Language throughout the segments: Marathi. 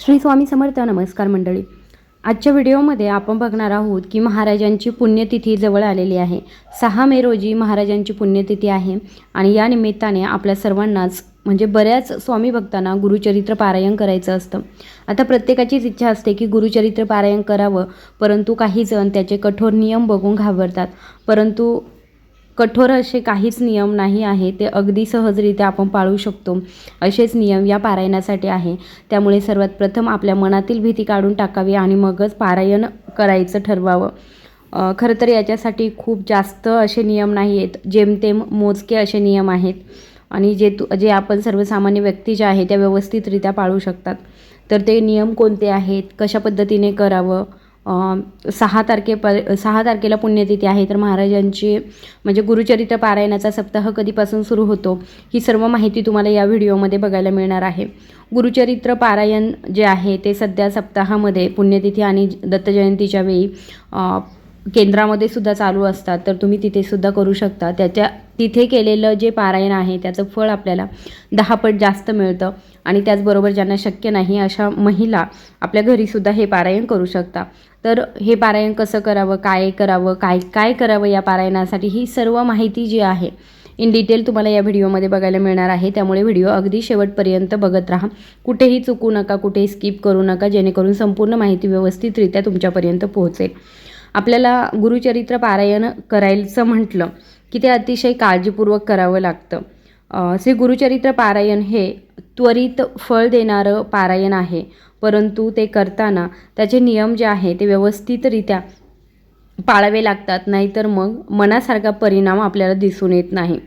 श्री स्वामी समर्थ नमस्कार मंडळी. आजच्या व्हिडिओमध्ये आपण बघणार आहोत की महाराजांची पुण्यतिथी जवळ आलेली आहे. सहा मे रोजी महाराजांची पुण्यतिथी आहे आणि या निमित्ताने आपल्या सर्वांनाच म्हणजे बऱ्याच स्वामी भक्तांना गुरुचरित्र पारायण करायचं असतं. आता प्रत्येकाचीच इच्छा असते की गुरुचरित्र पारायण करावं परंतु काही जण त्याचे कठोर नियम बघून घाबरतात. परंतु कठोर असे काहीच नियम नाही आहे ते अगदी सहजरित्या आपण पाळू शकतो. असेच नियम या पारायणासाठी आहे. त्यामुळे सर्वात प्रथम आपल्या मनातील भीती काढून टाकावी आणि मगच पारायण करायचं ठरवावं. खरं तर याच्यासाठी खूप जास्त असे नियम नाही आहेत जेमतेम मोजके असे नियम आहेत. आणि जे तू जे आपण सर्वसामान्य व्यक्ती ज्या आहेत त्या व्यवस्थितरित्या पाळू शकतात. तर ते नियम कोणते आहेत? कशा पद्धतीने करावं? सहा तारखेप सहा तारखेला पुण्यतिथी आहे. तर महाराजांची म्हणजे गुरुचरित्र पारायणाचा सप्ताह कधीपासून सुरू होतो ही सर्व माहिती तुम्हाला या व्हिडिओमध्ये बघायला मिळणार आहे. गुरुचरित्र पारायण जे आहे ते सध्या सप्ताहामध्ये पुण्यतिथी आणि दत्तजयंतीच्या वेळी केंद्रामध्ये सुद्धा चालू असतात तर तुम्ही तिथे सुद्धा करू शकता. त्याच्या तिथे केलेलं जे पारायण आहे त्याचं फळ आपल्याला दहा पट जास्त मिळतं आणि त्याचबरोबर ज्यांना शक्य नाही अशा महिला आपल्या घरीसुद्धा हे पारायण करू शकता. तर हे पारायण कसं करावं काय करावं काय काय करावं या पारायणासाठी ही सर्व माहिती जी आहे इन डिटेल तुम्हाला या व्हिडिओमध्ये बघायला मिळणार आहे. त्यामुळे व्हिडिओ अगदी शेवटपर्यंत बघत राहा. कुठेही चुकू नका कुठेही स्किप करू नका जेणेकरून संपूर्ण माहिती व्यवस्थितरित्या तुमच्यापर्यंत पोहोचेल. आपल्याला गुरुचरित्र पारायण करायचं म्हटलं की ते अतिशय काळजीपूर्वक करावं लागतं. श्री गुरुचरित्र पारायण हे त्वरित फळ देणारं पारायण आहे परंतु ते करताना त्याचे नियम जे आहे ते व्यवस्थितरित्या पाळावे लागतात नाहीतर मग मनासारखा परिणाम आपल्याला दिसून येत नाही.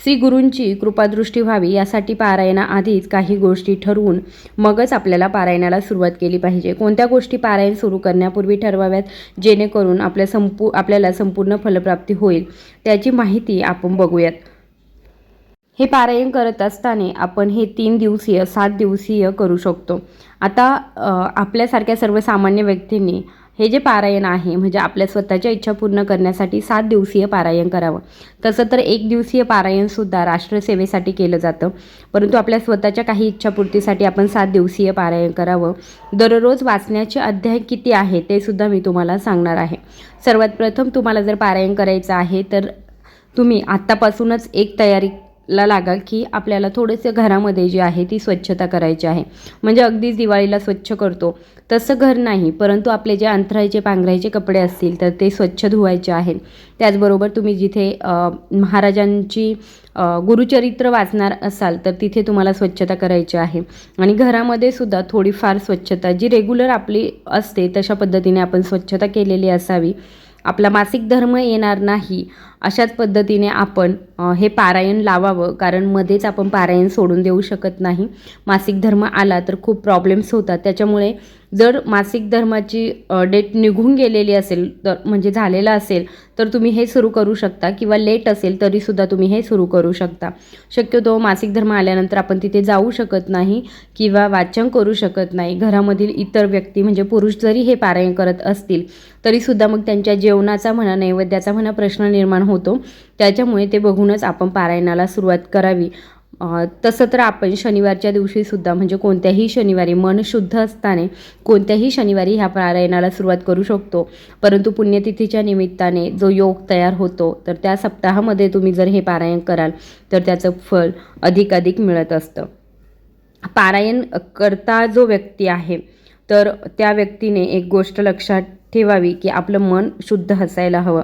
श्री गुरूंची कृपादृष्टी व्हावी यासाठी पारायणाआधीच काही गोष्टी ठरवून मगच आपल्याला पारायणाला सुरुवात केली पाहिजे. कोणत्या गोष्टी पारायण सुरू करण्यापूर्वी ठरवाव्यात? जेणेकरून आपल्या संपू आपल्याला संपूर्ण फलप्राप्ती होईल त्याची माहिती आपण बघूयात. हे पारायण करत असताना आपण हे तीन दिवसीय सात दिवसीय करू शकतो. आता आपल्यासारख्या सर्वसामान्य व्यक्तींनी हे जे पारायण आहे म्हणजे आपल्या स्वतःच्या इच्छा पूर्ण करण्यासाठी सात दिवसीय पारायण करावं. तसं तर एक दिवसीय पारायणसुद्धा राष्ट्रसेवेसाठी केलं जातं. परंतु आपल्या स्वतःच्या काही इच्छापूर्तीसाठी आपण सात दिवसीय पारायण करावं. दररोज वाचण्याचे अध्याय किती आहे ते सुद्धा मी तुम्हाला सांगणार आहे. सर्वात प्रथम तुम्हाला जर पारायण करायचं आहे तर तुम्ही आत्तापासूनच एक तयारी ला लागा की आपल्याला थोडंसं घरामध्ये जे आहे ती स्वच्छता करायची आहे. म्हणजे अगदीच दिवाळीला स्वच्छ करतो. तसं घर नाही परंतु आपले जे अंथरायचे पांघरायचे कपडे असतील तर ते स्वच्छ धुवायचे आहेत. त्याचबरोबर तुम्ही जिथे महाराजांची गुरुचरित्र वाचणार असाल तर तिथे तुम्हाला स्वच्छता करायची आहे. आणि घरामध्ये सुद्धा थोडीफार स्वच्छता जी रेग्युलर आपली असते तशा पद्धतीने आपण स्वच्छता केलेली असावी. आपला मासिक धर्म येणार नाही अशाच पद्धतीने आपण हे पारायण लावावं. कारण मध्येच आपण पारायण सोडून देऊ शकत नाही. मासिक धर्म आला तर खूप प्रॉब्लेम्स होतात. त्याच्यामुळे जर मासिक धर्माची डेट निघून गेलेली असेल तर म्हणजे झालेला असेल तर तुम्ही हे सुरू करू शकता. किंवा लेट असेल तरीसुद्धा तुम्ही हे सुरू करू शकता. शक्यतो मासिक धर्म आल्यानंतर आपण तिथे जाऊ शकत नाही किंवा वाचन करू शकत नाही. घरामधील इतर व्यक्ती म्हणजे पुरुष जरी हे पारायण करत असतील तरीसुद्धा मग त्यांच्या जेवणाचा म्हणा नैवेद्याचा म्हणा प्रश्न निर्माण होतो. त्याच्यामुळे ते बघूनच आपण पारायणाला सुरुवात करावी. तसं तर आपण शनिवारच्या दिवशीसुद्धा म्हणजे कोणत्याही शनिवारी मन शुद्ध असताने कोणत्याही शनिवारी ह्या पारायणाला सुरुवात करू शकतो. परंतु पुण्यतिथीच्या निमित्ताने जो योग तयार होतो तर त्या सप्ताहामध्ये तुम्ही जर हे पारायण कराल तर त्याचं फळ अधिक अधिक मिळत असतं. पारायण करता जो व्यक्ती आहे तर त्या व्यक्तीने एक गोष्ट लक्षात ठेवावी की आपलं मन शुद्ध असायला हवं.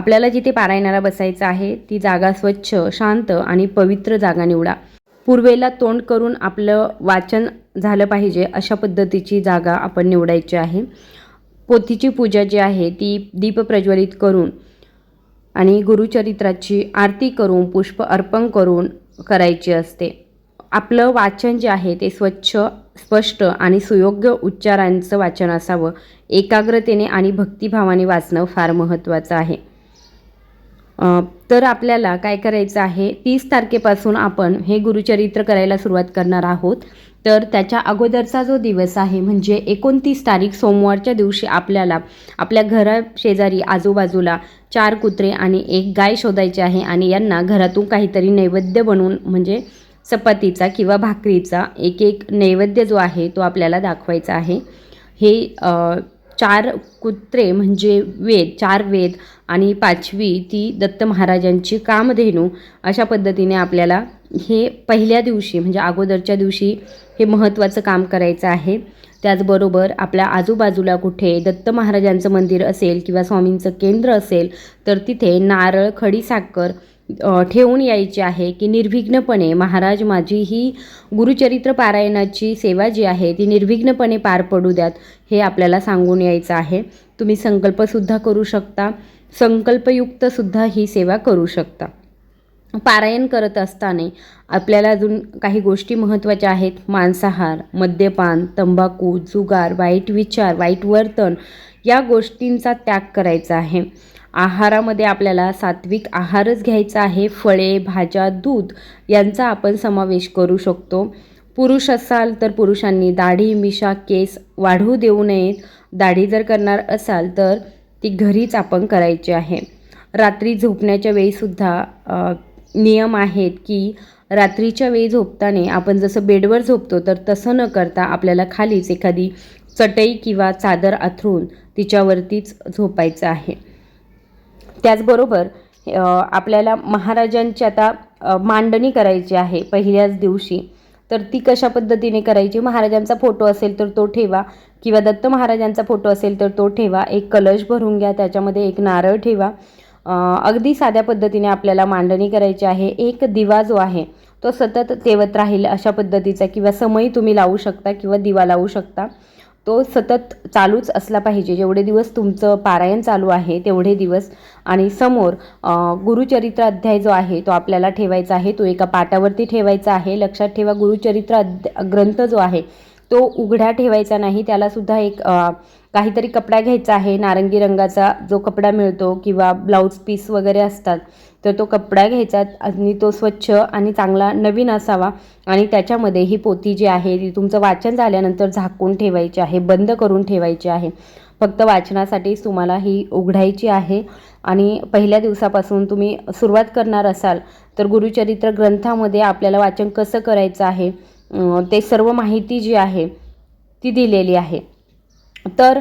आपल्याला जिथे पारायणाला बसायचं आहे ती जागा स्वच्छ शांत आणि पवित्र जागा निवडा. पूर्वेला तोंड करून आपलं वाचन झालं पाहिजे अशा पद्धतीची जागा आपण निवडायची आहे. पोथीची पूजा जी आहे ती दीप प्रज्वलित करून आणि गुरुचरित्राची आरती करून पुष्प अर्पण करून करायची असते. आपलं वाचन जे आहे ते स्वच्छ स्पष्ट आणि सुयोग्य उच्चारांचं वाचन असावं. एकाग्रतेने आणि भक्तिभावाने वाचणं फार महत्त्वाचं आहे. तर आपल्याला काय करायचं आहे? तीस तारखेपासून आपण हे गुरुचरित्र करायला सुरुवात करणार आहोत. तर त्याच्या अगोदरचा जो दिवस आहे म्हणजे एकोणतीस तारीख सोमवारच्या दिवशी आपल्याला आपल्या घरा शेजारी आजूबाजूला चार कुत्रे आणि एक गाय शोधायची आहे आणि यांना घरातून काहीतरी नैवेद्य बनवून म्हणजे चपातीचा किंवा भाकरीचा एक एक नैवेद्य जो आहे तो आपल्याला दाखवायचा आहे. हे चार कुत्रे म्हणजे वेद चार वेद आणि पाचवी ती दत्त महाराजांची कामधेनू अशा पद्धतीने आपल्याला हे पहिल्या दिवशी म्हणजे अगोदरच्या दिवशी हे महत्त्वाचं काम करायचं आहे. त्याचबरोबर आपल्या आजूबाजूला कुठे दत्त महाराजांचं मंदिर असेल किंवा स्वामींचं केंद्र असेल तर तिथे नारळ खडीसाखर ठेवून यायची आहे की निर्विघ्नपणे महाराज माझी ही गुरुचरित्र पारायणाची सेवा जी आहे ती निर्विघ्नपणे पार पडू द्यात हे आपल्याला सांगून यायचं आहे. तुम्ही संकल्पसुद्धा करू शकता. संकल्पयुक्तसुद्धा ही सेवा करू शकता. पारायण करत असताना आपल्याला अजून काही गोष्टी महत्त्वाच्या आहेत. मांसाहार मद्यपान तंबाखू जुगार वाईट विचार वाईट वर्तन या गोष्टींचा त्याग करायचा आहे. आहारामध्ये आपल्याला सात्विक आहारच घ्यायचा आहे. फळे भाज्या दूध यांचा आपण समावेश करू शकतो. पुरुष असाल तर पुरुषांनी दाढी मिशा केस वाढवू देऊ नयेत. दाढी जर करणार असाल तर ती घरीच आपण करायची आहे. रात्री झोपण्याच्या वेळीसुद्धा नियम आहेत की रात्रीच्या वेळी झोपताना आपण जसं बेडवर झोपतो तर तसं न करता आपल्याला खालीच एखादी चटई किंवा चादर आथरून तिच्यावरतीच झोपायचं आहे. त्याचबरोबर आपल्याला महाराजांची आता मांडणी करायची आहे पहिल्याच दिवशी. तर ती कशा पद्धतीने करायची? महाराजांचा फोटो असेल तर तो ठेवा किंवा दत्त महाराजांचा फोटो असेल तर तो ठेवा. एक कलश भरून घ्या त्याच्यामध्ये एक नारळ ठेवा. अगदी साध्या पद्धतीने आपल्याला मांडणी करायची आहे. एक दिवा जो आहे तो सतत तेवत राहील अशा पद्धतीचा किंवा समयी तुम्ही लावू शकता किंवा दिवा लावू शकता. तो सतत चालूच असला पाहिजे. जेवढे दिवस तुमचं पारायण चालू आहे तेवढे दिवस. आणि समोर गुरुचरित्र अध्याय जो आहे तो आपल्याला ठेवायचा आहे. तो एका पाटावरती ठेवायचा आहे. लक्षात ठेवा गुरुचरित्र अध्या ग्रंथ जो आहे तो उघड्या ठेवायचा नाही त्यालासुद्धा एक काहीतरी कपडा घ्यायचा आहे नारंगी रंगाचा जो कपडा मिळतो किंवा ब्लाऊज पीस वगैरे असतात तर तो कपडा घ्यायचा आणि तो स्वच्छ आणि चांगला नवीन असावा आणि त्याच्यामध्ये ही पोती जी आहे ती तुमचं वाचन झाल्यानंतर झाकून ठेवायची आहे बंद करून ठेवायची आहे. फक्त वाचनासाठीच तुम्हाला ही उघडायची आहे आणि पहिल्या दिवसापासून तुम्ही सुरुवात करणार असाल तर गुरुचरित्र ग्रंथामध्ये आपल्याला वाचन कसं करायचं आहे ते सर्व माहिती जी आहे ती दिलेली आहे. तर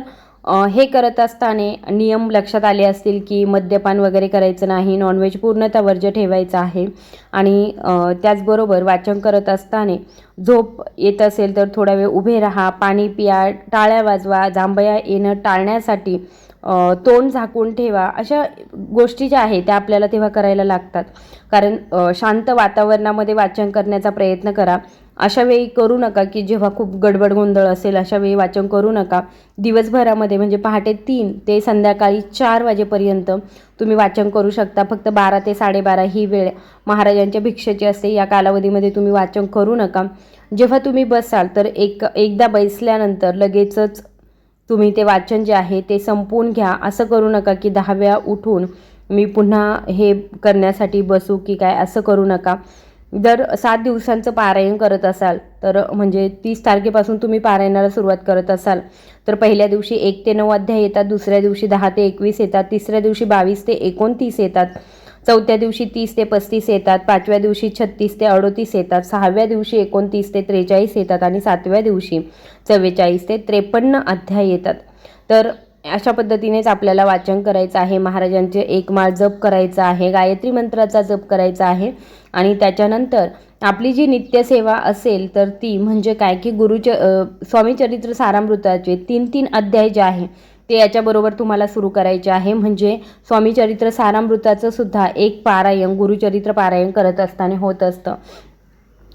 हे करत असताना नियम लक्षात आले असतील की मद्यपान वगैरे करायचं नाही नॉनव्हेज पूर्णतः वर्ज ठेवायचं आहे. आणि त्याचबरोबर वाचन करत असताना झोप येत असेल तर थोडा वेळ उभे राहा पाणी पिया टाळ्या वाजवा जांभया येणं टाळण्यासाठी तोंड झाकून ठेवा. अशा गोष्टी ज्या आहेत त्या आपल्याला तेव्हा करायला लागतात. कारण शांत वातावरणामध्ये वाचन करण्याचा प्रयत्न करा. अशा वेळी करू नका की जेव्हा खूप गडबड गोंधळ असेल अशा वेळी वाचन करू नका. दिवसभरामध्ये म्हणजे पहाटे तीन ते संध्याकाळी चार वाजेपर्यंत तुम्ही वाचन करू शकता. फक्त बारा ते साडेबारा ही वेळ महाराजांच्या भिक्षेची असते. या कालावधीमध्ये तुम्ही वाचन करू नका. जेव्हा तुम्ही बसाल तर एक एकदा बसल्यानंतर लगेचच तुम्ही ते वाचन जे आहे ते संपवून घ्या. असं करू नका की दहा वेळा उठून मी पुन्हा हे करण्यासाठी बसू की काय असं करू नका. जर सात दिवसांचं पारायण करत असाल तर म्हणजे तीस तारखेपासून तुम्ही पारायणाला सुरुवात करत असाल तर पहिल्या दिवशी एक ते नऊ अध्याय येतात दुसऱ्या दिवशी दहा ते एकवीस येतात तिसऱ्या दिवशी बावीस ते एकोणतीस येतात. चौथ्या दिवशी तीस ते पस्तीस येतात पाचव्या दिवशी छत्तीस ते अडोतीस येतात सहाव्या दिवशी एकोणतीस ते त्रेचाळीस येतात आणि सातव्या दिवशी चव्वेचाळीस ते त्रेपन्न अध्याय येतात. तर अशा पद्धतीनेच आपल्याला वाचन करायचं आहे महाराजांचे एक माळ जप करायचा आहे गायत्री मंत्राचा जप करायचा आहे आणि त्याच्यानंतर आपली जी नित्यसेवा असेल तर ती म्हणजे काय की गुरुच स्वामीचरित्र सारामृताचे तीन तीन अध्याय जे आहे ते याच्याबरोबर तुम्हाला सुरू करायचे आहे. म्हणजे स्वामी चरित्र सारामृताचं सुद्धा एक पारायण गुरुचरित्र पारायण करत असताना होत असतं.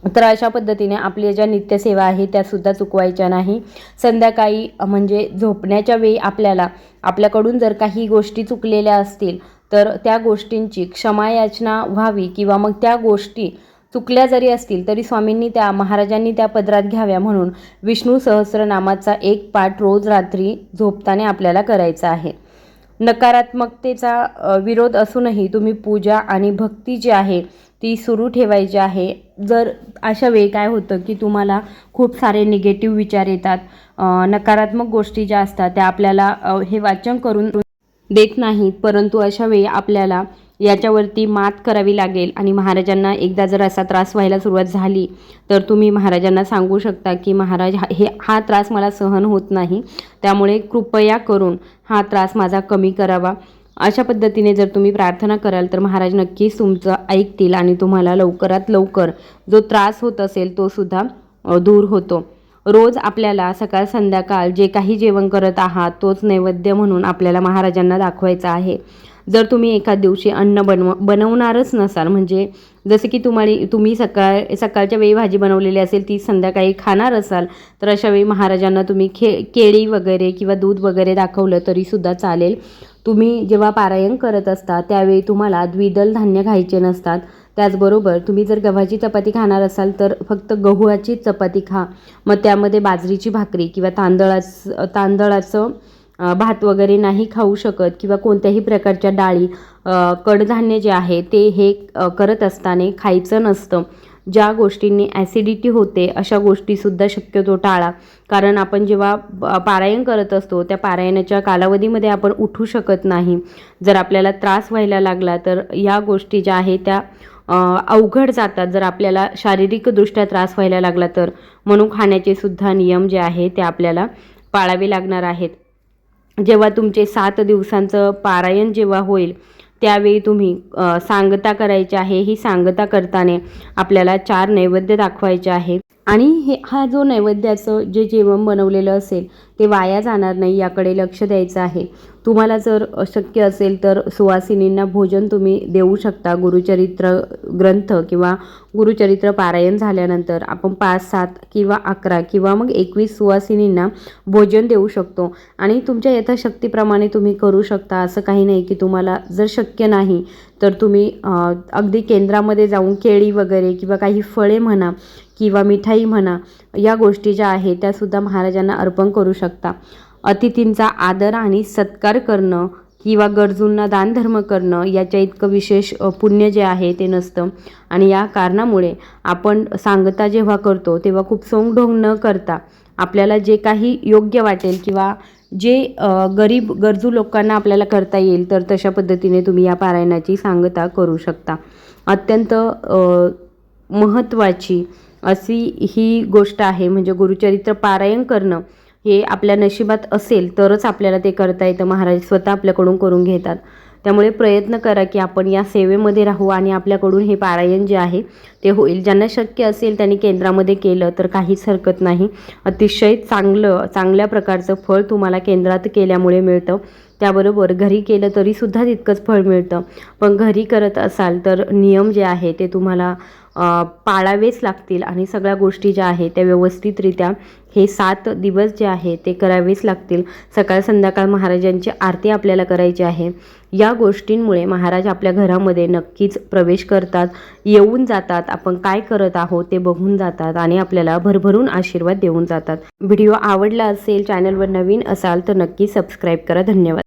तर अशा पद्धतीने आपल्या ज्या नित्यसेवा आहे त्यासुद्धा चुकवायच्या नाही. संध्याकाळी म्हणजे झोपण्याच्या वेळी आपल्याला आपल्याकडून जर काही गोष्टी चुकलेल्या असतील तर त्या गोष्टींची क्षमायाचना व्हावी किंवा मग त्या गोष्टी चुकल्या जरी असतील तरी स्वामींनी त्या महाराजांनी त्या पदरात घ्याव्या म्हणून विष्णू सहस्रनामाचा एक पाठ रोज रात्री झोपताना आपल्याला करायचा आहे. नकारात्मकतेचा विरोध असूनही तुम्ही पूजा आणि भक्ती जी आहे ती सुरू ठेवायची आहे. जर अशा वेळी काय होतं की तुम्हाला खूप सारे निगेटिव्ह विचार येतात नकारात्मक गोष्टी ज्या असतात त्या आपल्याला हे वाचन करून देत नाहीत परंतु अशा वेळी आपल्याला याच्यावरती मात करावी लागेल. आणि महाराजांना एकदा जर असा त्रास व्हायला सुरुवात झाली तर तुम्ही महाराजांना सांगू शकता की महाराज हा- हे हा त्रास मला सहन होत नाही. त्यामुळे कृपया करून हा त्रास माझा कमी करावा. अशा पद्धतीने जर तुम्ही प्रार्थना कराल तर महाराज नक्कीच तुमचं ऐकतील आणि तुम्हाला लवकरात लवकर जो त्रास होत असेल तो सुद्धा दूर होतो. रोज आपल्याला सकाळ संध्याकाळ जे काही जेवण करत आहात तोच नैवेद्य म्हणून आपल्याला महाराजांना दाखवायचा आहे. जर तुम्ही एखाद दिवशी अन्न बनव बनवणारच नसाल म्हणजे जसं की तुम्हाला तुम्ही सकाळ सकाळच्या वेळी भाजी बनवलेली असेल ती संध्याकाळी खाणार असाल तर अशा वेळी महाराजांना तुम्ही खे केळी वगैरे किंवा दूध वगैरे दाखवलं तरीसुद्धा चालेल. तुम्ही जेव्हा पारायण करत असता त्यावेळी तुम्हाला द्विदल धान्य खायचे नसतात. त्याचबरोबर तुम्ही जर गव्हाची चपाती खाणार असाल तर फक्त गव्हाची चपाती खा. मग त्यामध्ये बाजरीची भाकरी किंवा तांदळाच तांदळाचं भात वगैरे नाही खाऊ शकत किंवा कोणत्याही प्रकारच्या डाळी कडधान्य जे आहे ते हे करत असताना खायचं नसतं. ज्या गोष्टींनी ॲसिडिटी होते अशा गोष्टीसुद्धा शक्यतो टाळा. कारण आपण जेव्हा पारायण करत असतो त्या पारायणाच्या कालावधीमध्ये आपण उठू शकत नाही. जर आपल्याला त्रास व्हायला लागला तर या गोष्टी ज्या आहेत त्या अवघड जातात. जर आपल्याला शारीरिकदृष्ट्या त्रास व्हायला लागला तर. म्हणून खाण्याचे सुद्धा नियम जे आहे ते आपल्याला पाळावे लागणार आहेत. जेव्हा तुमचे सात दिवसांचं पारायण जेव्हा होईल त्यावेळी तुम्ही सांगता करायची आहे. ही सांगता करताना आपल्याला चार नैवेद्य दाखवायचे आहे आणि हे हा जो नैवेद्याचं जे जेवण बनवलेलं असेल ते वाया जाणार नाही याकडे लक्ष द्यायचं आहे. तुम्हाला जर शक्य असेल तर सुवासिनींना भोजन तुम्ही देऊ शकता. गुरुचरित्र ग्रंथ किंवा गुरुचरित्र पारायण झाल्यानंतर आपण पाच सात किंवा अकरा किंवा मग एकवीस सुवासिनींना भोजन देऊ शकतो. आणि तुमच्या यथाशक्तीप्रमाणे तुम्ही करू शकता. असं काही नाही की तुम्हाला जर शक्य नाही तर तुम्ही अगदी केंद्रामध्ये जाऊन केळी वगैरे किंवा काही फळे म्हणा किंवा मिठाई म्हणा या गोष्टी ज्या आहेत त्यासुद्धा महाराजांना अर्पण करू शकता. अतिथींचा आदर आणि सत्कार करणं किंवा गरजूंना दानधर्म करणं याच्या इतकं विशेष पुण्य जे आहे ते नसतं. आणि या कारणामुळे आपण सांगता जेव्हा करतो तेव्हा खूप सोंगढोंग न करता आपल्याला जे काही योग्य वाटेल किंवा जे गरीब गरजू लोकांना आपल्याला करता येईल तर तशा पद्धतीने तुम्ही या पारायणाची सांगता करू शकता. अत्यंत महत्त्वाची अशी ही गोष्ट आहे. म्हणजे गुरुचरित्र पारायण करणं हे आपल्या नशिबात असेल तरच आपल्याला ते करता येतं. महाराज स्वतः आपल्याकडून करून घेतात. त्यामुळे प्रयत्न करा की आपण या सेवेमध्ये राहू आणि आपल्याकडून हे पारायण जे आहे ते होईल. ज्यांना शक्य असेल त्यांनी केंद्रामध्ये केलं तर काहीच हरकत नाही. अतिशय चांगलं चांगल्या प्रकारचं फळ तुम्हाला केंद्रात केल्यामुळे मिळतं. त्याबरोबर घरी केलं तरीसुद्धा तितकंच फळ मिळतं. पण घरी करत असाल तर नियम जे आहे ते तुम्हाला पाळावेच लागतील आणि सगळ्या गोष्टी ज्या आहेत त्या व्यवस्थितरित्या हे सात दिवस जे आहे ते करावेच लागतील. सकाळ संध्याकाळ महाराजांची आरती आपल्याला करायची आहे. या गोष्टींमुळे महाराज आपल्या घरामध्ये नक्कीच प्रवेश करतात येऊन जातात. आपण काय करत आहोत ते बघून जातात आणि आपल्याला भरभरून आशीर्वाद देऊन जातात. व्हिडिओ आवडला असेल चॅनलवर नवीन असाल तर नक्की सबस्क्राईब करा. धन्यवाद.